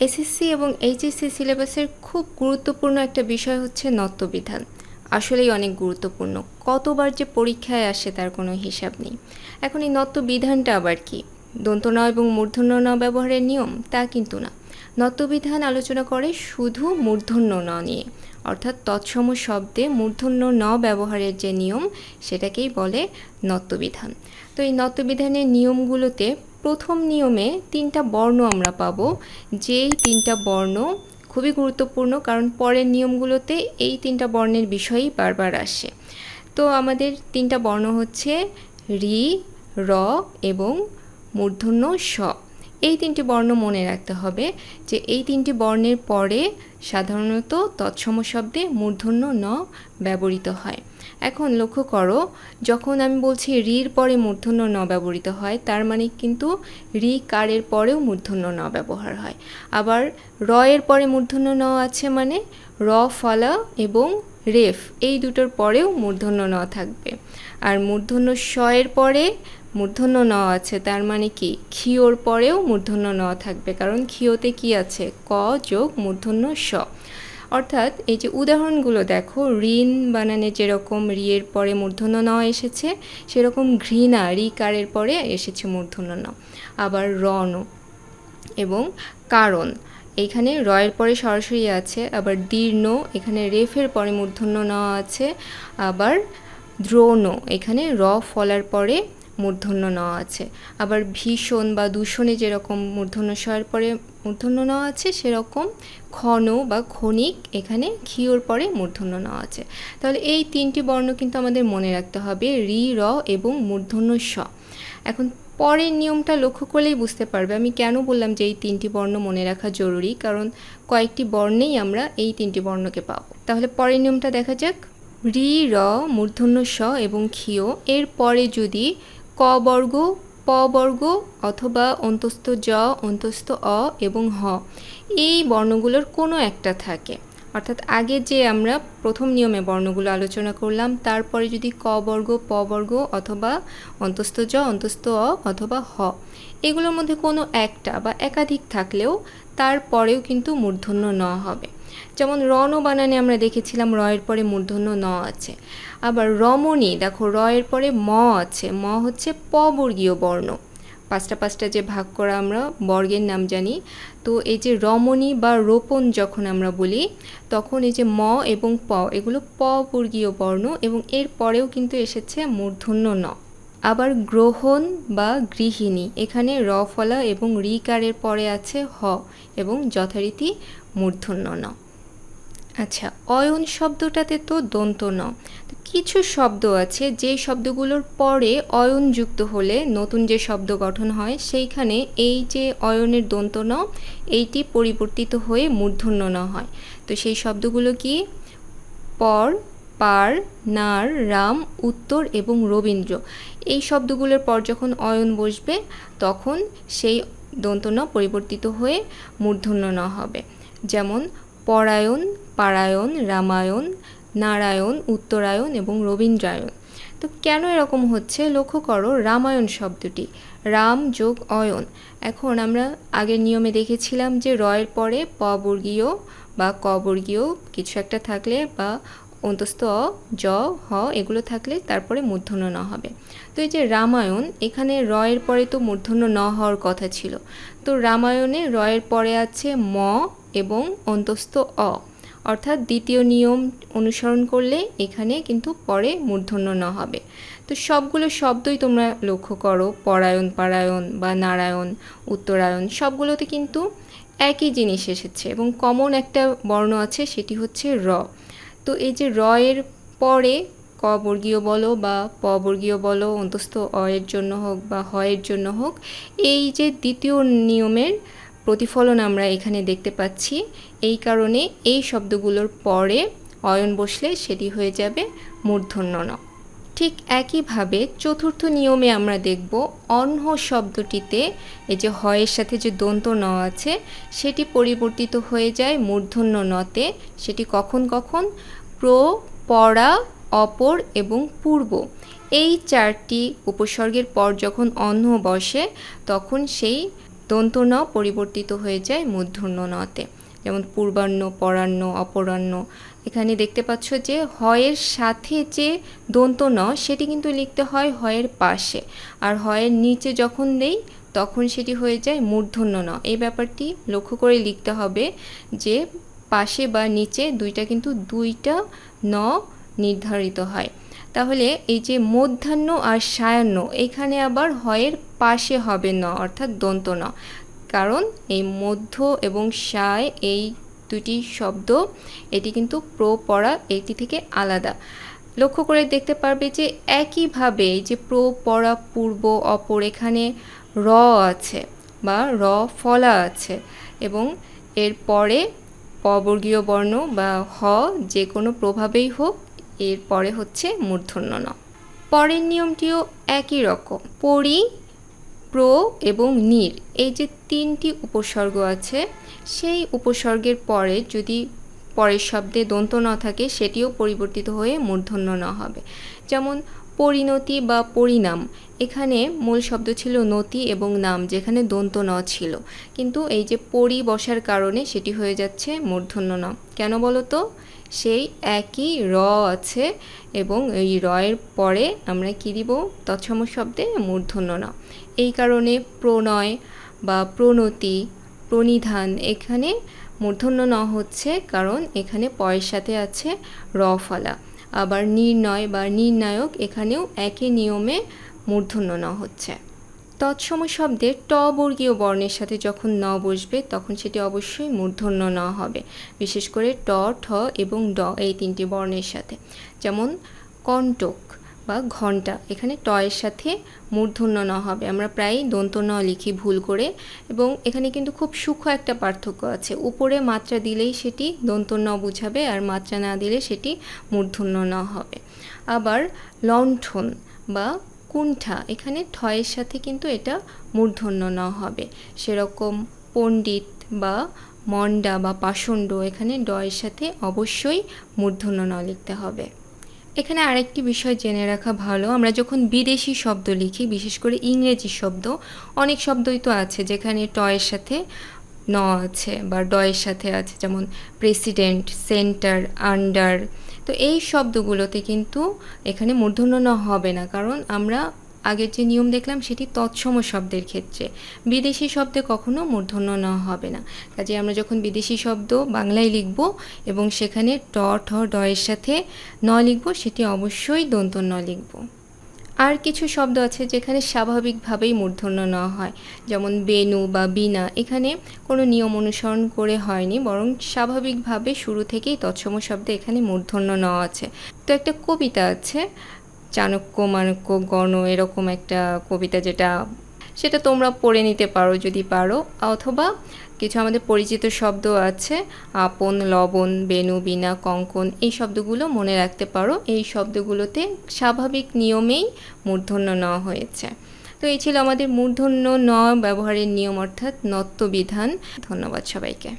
SSC এবং HSC সিলেবাসের খুব গুরুত্বপূর্ণ একটা বিষয় হচ্ছে নত্যবিধান। আসলেই অনেক গুরুত্বপূর্ণ। কতবার যে পরীক্ষায় আসে তার কোনো হিসাব নেই। এখন এই নত্যবিধানটা আবার কি? দন্ত ন এবং মূর্ধন্য ন ব্যবহারের নিয়ম? তা কিন্তু না। নত্যবিধান আলোচনা করে শুধু মূর্ধন্য ন নিয়ে। অর্থাৎ তৎসম শব্দে মূর্ধন্য ন ব্যবহারের যে নিয়ম, সেটাকেই বলে নত্যবিধান। তো এই নত্যবিধানের নিয়মগুলোতে প্রথম নিয়মে তিনটা বর্ণ আমরা পাবো। যেই তিনটা বর্ণ খুবই গুরুত্বপূর্ণ, কারণ পরের নিয়মগুলোতে এই তিনটা বর্ণের বিষয়ই বারবার আসে। তো আমাদের তিনটা বর্ণ হচ্ছে রি, র এবং মূর্ধন্য স এই তিনটি বর্ণ মনে রাখতে হবে যে এই তিনটি বর্ণের পরে সাধারণত তৎসম শব্দে মূর্ধন্য ন ব্যবহৃত হয়। এখন লক্ষ্য করো, যখন আমি বলছি রির পরে মূর্ধন্য ন ব্যবহৃত হয়, তার মানে কিন্তু রি কারের পরেও মূর্ধন্য ন ব্যবহার হয়। আবার র এর পরে মূর্ধন্য ন আছে মানে র, ফলা এবং রেফ, এই দুটোর পরেও মূর্ধন্য ন থাকবে। আর মূর্ধন্য স এর পরে মূর্ধন্য ন আছে, তার মানে কি? ক্ষিয়র পরেও মূর্ধন্য ন থাকবে। কারণ ক্ষিয়তে কি আছে? ক যোগ মূর্ধন্য স অর্থাৎ এই যে উদাহরণগুলো দেখো, ঋণ বানানে যেরকম রিয়ের পরে মূর্ধন্য ন এসেছে, সেরকম ঘৃণা রি কারের পরে এসেছে মূর্ধন্য ন। আবার রণ এবং কারণ এইখানে রয়ের পরে সরাসরি আছে, আবার দীর্ণ, এখানে রেফের পরে মূর্ধন্য ন আছে, আবার দ্রোণ, এখানে র ফলার পরে মূর্ধন্য ন আছে। আবার ভীষণ বা দূষণে যেরকম মূর্ধন্য স্বয়ের পরে মূর্ধন্য ন আছে, সেরকম ক্ষণ বা ক্ষণিক এখানে ক্ষিয়র পরে মূর্ধন্য ন আছে। তাহলে এই তিনটি বর্ণ কিন্তু আমাদের মনে রাখতে হবে, রি, র এবং মূর্ধন্য স। এখন পরের নিয়মটা লক্ষ্য করলেই বুঝতে পারবে। আমি কেন বললাম যে এই তিনটি বর্ণ মনে রাখা জরুরি? কারণ কয়েকটি বর্ণেই আমরা এই তিনটি বর্ণকে পাবো। তাহলে পরের নিয়মটা দেখা যাক। রি, র, মূর্ধন্য স এবং ক্ষিয় এর পরে যদি ক বর্গ, প বর্গ অথবা অন্তস্থ জ, অন্তস্থ অ এবং হ। এই বর্ণগুলোর কোনো একটা থাকে। অর্থাৎ আগে যে আমরা প্রথম নিয়মে বর্ণগুলো আলোচনা করলাম, তারপরে যদি ক বর্গ, প বর্গ অথবা অন্তস্থ জ, অন্তস্থ অ অথবা হ, এগুলোর মধ্যে কোনো একটা বা একাধিক থাকলেও তারপরেও কিন্তু মূর্ধন্য ন হবে। যেমন রণ বানানে আমরা দেখেছিলাম, রয়ের পরে মূর্ধন্য ন আছে। আবার রমণী, দেখো রয়ের পরে ম আছে। ম হচ্ছে পবর্গীয় বর্ণ। পাঁচটা পাঁচটা যে ভাগ করা আমরা, বর্গের নাম জানি। তো এই যে রমণী বা রোপণ যখন আমরা বলি, তখন এই যে ম এবং প, এগুলো প বর্গীয় বর্ণ এবং এর পরেও কিন্তু এসেছে মূর্ধন্য ন। আবার গ্রহণ বা গৃহিণী, এখানে র ফলা এবং রিকারের পরে আছে হ এবং যথারীতি মূর্ধন্য ন। আচ্ছা অয়ন শব্দটাতে তো দন্ত ন। কিছু শব্দ আছে, যে শব্দগুলোর পরে অয়ন যুক্ত হলে নতুন যে শব্দ গঠন হয়, সেইখানে এই যে অয়নের দন্ত ন, এইটি পরিবর্তিত হয়ে মূর্ধন্য ন হয়। তো সেই শব্দগুলো কি? পর, পার, নার, রাম, উত্তর এবং রবীন্দ্র। এই শব্দগুলোর পর যখন অয়ন বসবে, তখন সেই দন্তন পরিবর্তিত হয়ে মূর্ধন্য ন হবে। যেমন পরায়ণ, পারায়ণ, রামায়ণ, নারায়ণ, উত্তরায়ণ এবং রবীন্দ্রায়ণ। তো কেন এরকম হচ্ছে? লক্ষ্য করো, রামায়ণ শব্দটি, রাম যোগ অয়ন। এখন আমরা আগের নিয়মে দেখেছিলাম যে রয়ের পরে প বর্গীয় বা ক বর্গীয় কিছু একটা থাকলে বা অন্তস্থ অ, জ, হ এগুলো থাকলে তারপরে মূর্ধন্য ন হবে। তো এই যে রামায়ণ, এখানে রয়ের পরে তো মূর্ধন্য ন হওয়ার কথা ছিল। তো রামায়ণে রয়ের পরে আছে ম এবং অন্তস্থ অ। অর্থাৎ দ্বিতীয় নিয়ম অনুসরণ করলে এখানে কিন্তু পরে মূর্ধন্য ন হবে। তো সবগুলো শব্দই তোমরা লক্ষ্য করো। পরায়ণ, পারায়ণ বা নারায়ণ, উত্তরায়ণ সবগুলোতে কিন্তু একই জিনিস এসেছে এবং কমন একটা বর্ণ আছে সেটি হচ্ছে র। তো এই যে র এর পরে ক বর্গীয় বলো বা প বর্গীয় বলো, অন্তস্থ অ এর জন্য হোক বা হ এর জন্য হোক, এই যে দ্বিতীয় নিয়মের প্রতিফলন আমরা এখানে দেখতে পাচ্ছি। এই কারণে এই শব্দগুলোর পরে অয়ন বসলে সেটি হয়ে যাবে মূর্ধন্য ন ঠিক একইভাবে চতুর্থ নিয়মে আমরা দেখব অন্য শব্দটিতে এই যে হয়ের সাথে যে দন্ত ন আছে, সেটি পরিবর্তিত হয়ে যায় মূর্ধন্য নতে। সেটি কখন কখন? প্র, পরা, অপর এবং পূর্ব। এই চারটি উপসর্গের পর যখন অন্ন বসে, তখন সেই দন্ত ন পরিবর্তিত হয়ে যায় মূর্ধন্য নতে। যেমন পূর্বাহ্ন, পরাহ্ন, অপরাহ্ন। এখানে দেখতে পাচ্ছ যে হয়ের সাথে যে দন্ত ন সেটি কিন্তু লিখতে হয় হয়ের পাশে। আর হয়ের নিচে যখন দেই, তখন সেটি হয়ে যায় মূর্ধন্য ন। এই ব্যাপারটি লক্ষ্য করে লিখতে হবে যে পাশে বা নিচে দুইটা কিন্তু দুইটা ন নির্ধারিত হয়। তাহলে এই যে মধ্যাহ্ন আর সায়াহ্ন, এখানে আবার হয়ের পাশে হবে ন, অর্থাৎ দন্ত ন। কারণ এই মধ্য এবং সায় এই দুটি শব্দ, এটি কিন্তু প্র পড়া এটি থেকে আলাদা। লক্ষ্য করে দেখতে পারবে যে একইভাবে যে প্র পড়া পূর্ব, অপর এখানে র আছে বা র ফলা আছে এবং এর পরে পবর্গীয় বর্ণ বা হ যে কোনো প্রভাবেই হোক এর পরে হচ্ছে মূর্ধন্য ন পরের নিয়মটিও একই রকম। পরি, প্র এবং নির এই যে তিনটি উপসর্গ আছে, সেই উপসর্গের পরে যদি পরের শব্দে দন্ত ন থাকে, সেটিও পরিবর্তিত হয়ে মূর্ধন্য ন হবে। যেমন পরিণতি বা পরিণাম। এখানে মূল শব্দ ছিল নতি এবং নাম, যেখানে দন্ত ন ছিল। কিন্তু এই যে পরি বসার কারণে সেটি হয়ে যাচ্ছে মূর্ধন্য ন। কেন বলো তো সেই একই র আছে এবং এই রয়ের পরে আমরা কী দিব? তৎসম শব্দে মূর্ধন্য ন। এই কারণে প্রণয় বা প্রণতি, প্রণিধান এখানে মূর্ধন্য ন হচ্ছে কারণ এখানে পয়ের সাথে আছে র ফলা। আবার নির্ণয় বা নির্ণায়ক এখানেও একই নিয়মে মূর্ধন্য ন হচ্ছে। তৎসম শব্দে ট বর্গীয় বর্ণের সাথে যখন ন বসবে, তখন সেটি অবশ্যই মূর্ধন্য ন হবে, বিশেষ করে ট, ঠ এবং ড এই তিনটি বর্ণের সাথে। যেমন, কণ্টক। বা ঘণ্টা। এখানে ট এর সাথে মূর্ধন্য ন হবে। আমরা প্রায়ই দন্ত ন লিখি ভুল করে এবং এখানে কিন্তু খুব সূক্ষ্ম একটা পার্থক্য আছে। উপরে মাত্রা দিলেই সেটি দন্ত ন বুঝাবে আর মাত্রা না দিলে সেটি মূর্ধন্য ন হবে। আবার লণ্ঠন বা কুণ্ঠা, এখানে ঠয়ের সাথে কিন্তু এটা মূর্ধন্য ন হবে। সেরকম পণ্ডিত বা মন্ডা বা পাষণ্ড এখানে ডয়ের সাথে অবশ্যই মূর্ধন্য ন লিখতে হবে। এখানে আরেকটি বিষয় জেনে রাখা ভালো। আমরা যখন বিদেশি শব্দ লিখি, বিশেষ করে ইংরেজি শব্দ, অনেক শব্দই তো আছে যেখানে টয়ের সাথে ন আছে বা ডয়ের সাথে আছে, যেমন প্রেসিডেন্ট, সেন্টার, আন্ডার। তো এই শব্দগুলোতে কিন্তু এখানে মূর্ধন্য ন হবে না, কারণ আমরা আগের যে নিয়ম দেখলাম, সেটি তৎসম শব্দের ক্ষেত্রে। বিদেশি শব্দে কখনো মূর্ধন্য ন হবে না। কাজে আমরা যখন বিদেশি শব্দ বাংলায় লিখব এবং সেখানে ট, ঠ ডয়ের সাথে ন লিখব, সেটি অবশ্যই দন্ত ন লিখব। আর কিছু শব্দ আছে যেখানে স্বাভাবিকভাবেই মূর্ধন্য ন হয়। যেমন বেনু বা বিনা, এখানে কোনো নিয়ম অনুসরণ করে হয়নি, বরং স্বাভাবিকভাবে শুরু থেকেই তৎসম শব্দে এখানে মূর্ধন্য ন আছে। তো একটা কবিতা আছে চাণক্য, মাণক্য, গণ এরকম একটা কবিতা যেটা, সেটা তোমরা পড়ে নিতে পারো যদি পারো, অথবা কিছু আমাদের পরিচিত শব্দ আছে, আপন, লবণ, বেনু বিনা কঙ্কন, এই শব্দগুলো মনে রাখতে পারো। এই শব্দগুলোতে স্বাভাবিক নিয়মেই মূর্ধন্য ন হয়েছে। তো এই ছিল আমাদের মূর্ধন্য ন ব্যবহারের নিয়ম অর্থাৎ নত্ব বিধান ধন্যবাদ সবাইকে।